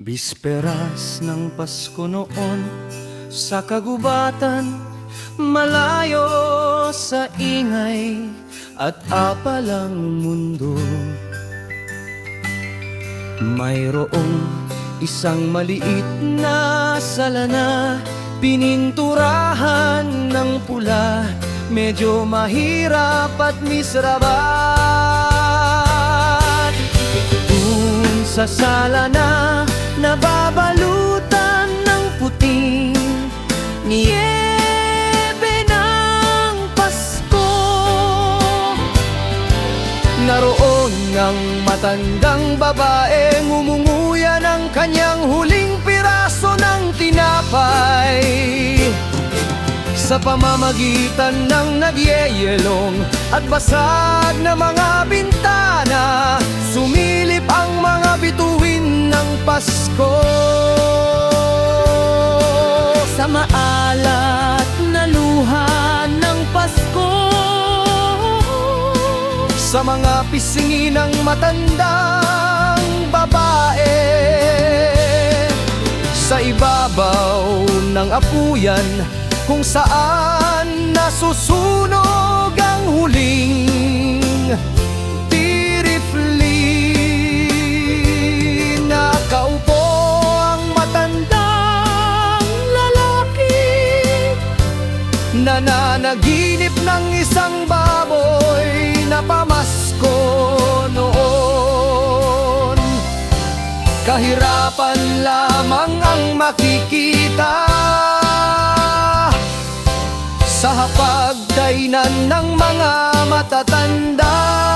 Bisperas ng Pasko noon Sa kagubatan Malayo sa ingay At apalang mundo. Mayroong isang maliit na salana Pininturahan ng pula Medyo mahirap at misrabat Dun sa sala Naroon ng matandang babae Ngumunguya ng kanyang huling piraso ng tinapay. Sa pamamagitan ng nagyeyelong At basag na mga bintana sa mga pisngi ng matandang babae Sa ibabaw ng apuyan kung saan nasusunog ang huling tirifli Nakaupo ang matandang lalaki Nananaginip ng isang baboy Kahirapan lamang ang makikita. Sa hapagdainan ng mga matatanda